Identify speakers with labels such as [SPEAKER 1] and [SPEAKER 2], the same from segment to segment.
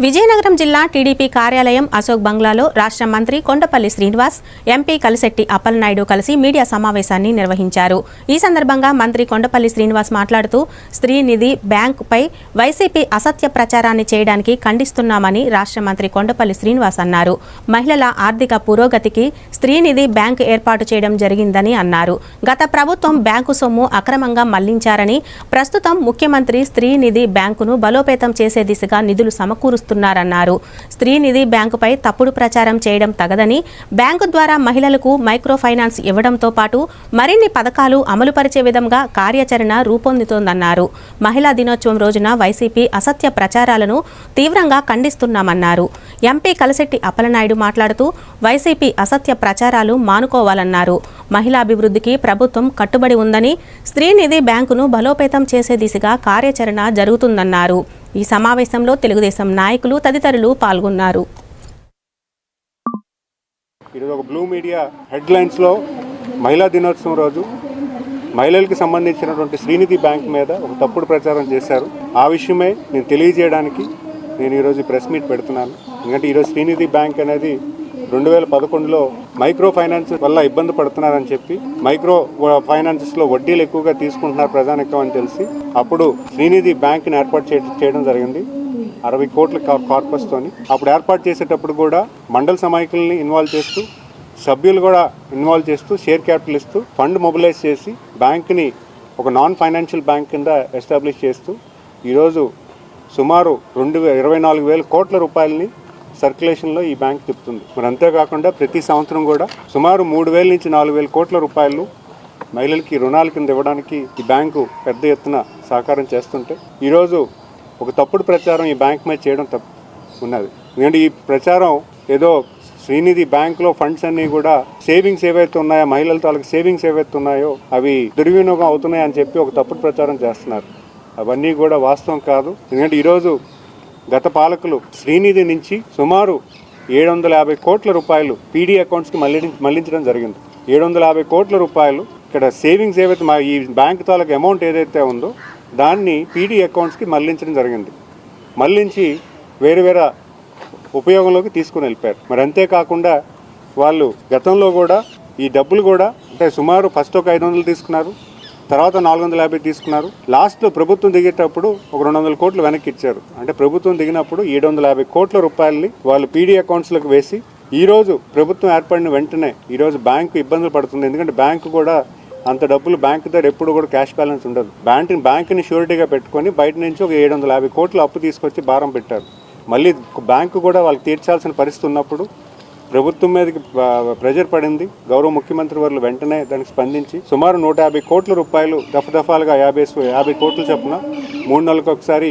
[SPEAKER 1] విజయనగరం జిల్లా టీడీపీ కార్యాలయం అశోక్ బంగ్లాలో రాష్ట్ర మంత్రి కొండపల్లి శ్రీనివాస్ ఎంపీ కలిశెట్టి అప్పలనాయుడు కలిసి మీడియా సమావేశాన్ని నిర్వహించారు. ఈ సందర్భంగా మంత్రి కొండపల్లి శ్రీనివాస్ మాట్లాడుతూ స్త్రీనిధి బ్యాంకుపై వైసీపీ అసత్య ప్రచారాన్ని చేయడానికి ఖండిస్తున్నామని రాష్ట్ర మంత్రి కొండపల్లి శ్రీనివాస్ అన్నారు. మహిళల ఆర్థిక పురోగతికి స్త్రీనిధి బ్యాంక్ బ్యాంకు ఏర్పాటు చేయడం జరిగిందని అన్నారు. గత ప్రభుత్వం బ్యాంకు సొమ్ము అక్రమంగా మళ్ళించారని ప్రస్తుతం ముఖ్యమంత్రి స్త్రీనిధి బ్యాంకును బలోపేతం చేసే దిశగా నిధులు సమకూరుస్తున్నారన్నారు స్త్రీ నిధి బ్యాంకుపై తప్పుడు ప్రచారం చేయడం తగదని బ్యాంకు ద్వారా మహిళలకు మైక్రో ఫైనాన్స్ ఇవ్వడంతో పాటు మరిన్ని పథకాలు అమలుపరిచే విధంగా కార్యాచరణ రూపొందుతోందన్నారు. మహిళా దినోత్సవం రోజున వైసీపీ అసత్య ప్రచారాలను తీవ్రంగా ఖండిస్తున్నామన్నారు. ఎంపీ కలశెట్టి అప్పలనాయుడు మాట్లాడుతూ వైసీపీ అసత్య ప్రచారాలు మానుకోవాలన్నారు. మహిళాభివృద్ధికి ప్రభుత్వం కట్టుబడి ఉందని స్త్రీనిధి బ్యాంకును బలోపేతం చేసే దిశగా కార్యాచరణ జరుగుతుందన్నారు. ఈ సమావేశంలో తెలుగుదేశం నాయకులు తదితరులు పాల్గొన్నారు.
[SPEAKER 2] ఈరోజు ఒక బ్లూ మీడియా హెడ్లైన్స్లో మహిళా దినోత్సవం రోజు మహిళలకి సంబంధించినటువంటి శ్రీనిధి బ్యాంక్ మీద ఒక తప్పుడు ప్రచారం చేశారు. ఆ విషయమే నేను తెలియజేయడానికి నేను ఈరోజు ప్రెస్ మీట్ పెడుతున్నాను. ఎందుకంటే ఈరోజు శ్రీనిధి బ్యాంక్ అనేది రెండు వేల పదకొండులో మైక్రో ఫైనాన్స్ వల్ల ఇబ్బంది పడుతున్నారని చెప్పి మైక్రో ఫైనాన్సెస్లో వడ్డీలు ఎక్కువగా తీసుకుంటున్నారు ప్రజానికం అని తెలిసి అప్పుడు శ్రీనిధి బ్యాంక్ని ఏర్పాటు చే- చేయడం జరిగింది. అరవై కోట్ల కా- కార్పస్తోని అప్పుడు ఏర్పాటు చేసేటప్పుడు కూడా మండల సమాయకుల్ని ఇన్వాల్వ్ చేస్తూ సభ్యులు కూడా ఇన్వాల్వ్ చేస్తూ షేర్ క్యాపిటల్ ఇస్తూ ఫండ్ మొబిలైజ్ చేసి బ్యాంక్ని ఒక నాన్ ఫైనాన్షియల్ బ్యాంక్ కింద ఎస్టాబ్లిష్ చేస్తూ ఈరోజు సుమారు రెండు ఇరవై నాలుగు వేల కోట్ల రూపాయలని సర్క్యులేషన్లో ఈ బ్యాంక్ తిప్పుతుంది. మరి అంతేకాకుండా ప్రతి సంవత్సరం కూడా సుమారు మూడు వేల నుంచి నాలుగు వేల కోట్ల రూపాయలు మహిళలకి రుణాల కింద ఇవ్వడానికి ఈ బ్యాంకు పెద్ద ఎత్తున సహకారం చేస్తుంటే ఈరోజు ఒక తప్పుడు ప్రచారం ఈ బ్యాంక్ మీద చేయడం తప్పు ఉన్నది. ఎందుకంటే ఈ ప్రచారం ఏదో శ్రీనిధి బ్యాంకులో ఫండ్స్ అన్నీ కూడా సేవింగ్స్ ఏవైతే ఉన్నాయో మహిళల తాలూకు సేవింగ్స్ ఏవైతే ఉన్నాయో అవి దుర్వినియోగం అవుతున్నాయని చెప్పి ఒక తప్పుడు ప్రచారం చేస్తున్నారు. అవన్నీ కూడా వాస్తవం కాదు. ఎందుకంటే ఈరోజు గత పాలకులు శ్రీనిధి నుంచి సుమారు ఏడు వందల యాభై కోట్ల రూపాయలు పీడీ అకౌంట్స్కి మళ్ళీ మళ్ళించడం జరిగింది. ఏడు వందల యాభై కోట్ల రూపాయలు ఇక్కడ సేవింగ్స్ ఏవైతే మా ఈ బ్యాంక్ తాలూకు అమౌంట్ ఏదైతే ఉందో దాన్ని పీడీ అకౌంట్స్కి మళ్ళించడం జరిగింది. మళ్ళించి వేరు వేరే ఉపయోగంలోకి తీసుకుని వెళ్ళిపోయారు. మరి అంతేకాకుండా వాళ్ళు గతంలో కూడా ఈ డబ్బులు కూడా అంటే సుమారు ఫస్ట్ ఒక ఐదు వందలు తీసుకున్నారు. తర్వాత నాలుగు వందల యాభై తీసుకున్నారు. లాస్ట్లో ప్రభుత్వం దిగేటప్పుడు ఒక రెండు వందల కోట్లు వెనక్కి ఇచ్చారు. అంటే ప్రభుత్వం దిగినప్పుడు ఏడు వందల యాభై కోట్ల రూపాయలని వాళ్ళు పీడీ అకౌంట్స్లకు వేసి ఈ రోజు ప్రభుత్వం ఏర్పడిన వెంటనే ఈరోజు బ్యాంకు ఇబ్బందులు పడుతుంది. ఎందుకంటే బ్యాంకు కూడా అంత డబ్బులు బ్యాంకు దగ్గర ఎప్పుడు కూడా క్యాష్ బ్యాలెన్స్ ఉండదు. బ్యాంక్ బ్యాంకుని షూరిటీగా పెట్టుకొని బయట నుంచి ఒక ఏడు వందల యాభై కోట్లు అప్పు తీసుకొచ్చి భారం పెట్టారు. మళ్ళీ బ్యాంకు కూడా వాళ్ళు తీర్చాల్సిన పరిస్థితి ఉన్నప్పుడు ప్రభుత్వం మీదకి ప్రెజర్ పడింది. గౌరవ ముఖ్యమంత్రి వారు వెంటనే దానికి స్పందించి సుమారు నూట యాభై కోట్ల రూపాయలు దఫదఫాలుగా యాభై యాభై కోట్లు చొప్పున మూడు నెలలకు ఒకసారి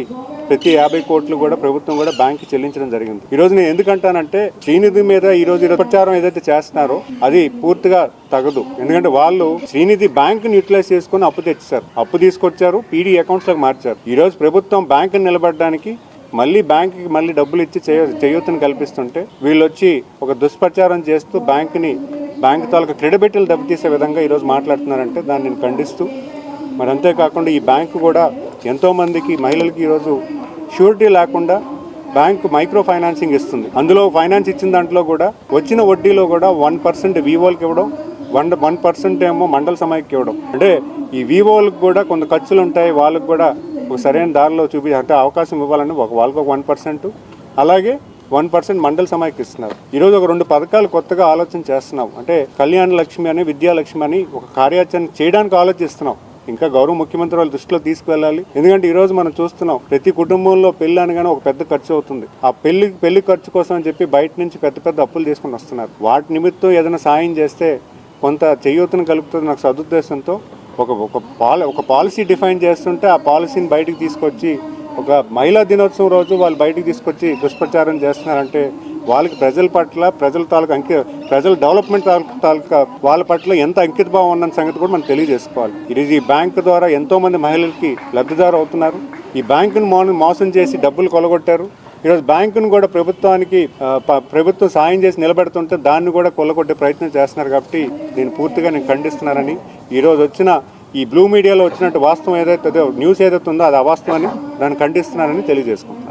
[SPEAKER 2] ప్రతి యాభై కోట్లు కూడా ప్రభుత్వం కూడా బ్యాంక్కి చెల్లించడం జరిగింది. ఈ రోజు నేను ఎందుకంటానంటే శ్రీనిధి మీద ఈ రోజు ఈరోజు ప్రచారం ఏదైతే చేస్తున్నారో అది పూర్తిగా తగదు. ఎందుకంటే వాళ్ళు శ్రీనిధి బ్యాంకుని యూటిలైజ్ చేసుకుని అప్పు తెచ్చారు అప్పు తీసుకొచ్చారు పీడీ అకౌంట్స్లోకి మార్చారు. ఈ రోజు ప్రభుత్వం బ్యాంకుని నిలబడడానికి మళ్ళీ బ్యాంకుకి మళ్ళీ డబ్బులు ఇచ్చి చేయ చేయొత్తుని కల్పిస్తుంటే వీళ్ళు వచ్చి ఒక దుష్ప్రచారం చేస్తూ బ్యాంకుని బ్యాంక్ తాలూకా క్రెడిబిలిటీలు దెబ్బతీసే విధంగా ఈరోజు మాట్లాడుతున్నారంటే దాన్ని నేను ఖండిస్తూ మరి అంతేకాకుండా ఈ బ్యాంకు కూడా ఎంతోమందికి మహిళలకి ఈరోజు షూరిటీ లేకుండా బ్యాంకు మైక్రో ఫైనాన్సింగ్ ఇస్తుంది. అందులో ఫైనాన్స్ ఇచ్చిన దాంట్లో కూడా వచ్చిన వడ్డీలో కూడా వన్ పర్సెంట్ వివోల్కి ఇవ్వడం వన్ వన్ పర్సెంట్ ఏమో మండల సమాఖ్యకి ఇవ్వడం. అంటే ఈ వివోలకు కూడా కొంత ఖర్చులు ఉంటాయి వాళ్ళకు కూడా ఒక సరైన దారిలో చూపి అంటే అవకాశం ఇవ్వాలని ఒక వాళ్ళకి ఒక వన్ పర్సెంట్. అలాగే వన్ పర్సెంట్ మండల సమాఖ్య ఇస్తున్నారు. ఈరోజు ఒక రెండు పథకాలు కొత్తగా ఆలోచన చేస్తున్నాం. అంటే కళ్యాణ లక్ష్మి అని విద్యాలక్ష్మి అని ఒక కార్యాచరణ చేయడానికి ఆలోచిస్తున్నాం. ఇంకా గౌరవ ముఖ్యమంత్రి వాళ్ళ దృష్టిలో తీసుకువెళ్ళాలి. ఎందుకంటే ఈ రోజు మనం చూస్తున్నాం ప్రతి కుటుంబంలో పెళ్ళి అనగానే ఒక పెద్ద ఖర్చు అవుతుంది. ఆ పెళ్ళి పెళ్ళి ఖర్చు కోసం అని చెప్పి బయట నుంచి పెద్ద పెద్ద అప్పులు తీసుకొని వస్తున్నారు. వాటి నిమిత్తం ఏదైనా సాయం చేస్తే కొంత చేయూతను కలుపుతుంది నాకు సదుద్దేశంతో. ఒక ఒక పాల ఒక పాలసీ డిఫైన్ చేస్తుంటే ఆ పాలసీని బయటికి తీసుకొచ్చి ఒక మహిళా దినోత్సవం రోజు వాళ్ళు బయటికి తీసుకొచ్చి దుష్ప్రచారం చేస్తున్నారంటే వాళ్ళకి ప్రజల పట్ల ప్రజల తాలూకా అంకి ప్రజల డెవలప్మెంట్ తాలూకా తాలూకా వాళ్ళ పట్ల ఎంత అంకితభావం ఉన్న సంగతి కూడా మనం తెలియజేసుకోవాలి. ఈరోజు ఈ బ్యాంక్ ద్వారా ఎంతోమంది మహిళలకి లబ్ధిదారు అవుతున్నారు. ఈ బ్యాంకును మో మోసం చేసి డబ్బులు కొలగొట్టారు. ఈరోజు బ్యాంకును కూడా ప్రభుత్వానికి ప్రభుత్వం సాయం చేసి నిలబెడుతుంటే దాన్ని కూడా కొల్లగొట్టే ప్రయత్నం చేస్తున్నారు కాబట్టి నేను పూర్తిగా నేను ఖండిస్తున్నానని. ఈరోజు వచ్చిన ఈ బ్లూ మీడియాలో వచ్చినట్టు వాస్తవం ఏదైతే న్యూస్ ఏదైతే ఉందో అది అవాస్తవాన్ని దాన్ని ఖండిస్తున్నానని తెలియజేసుకుంటున్నాను.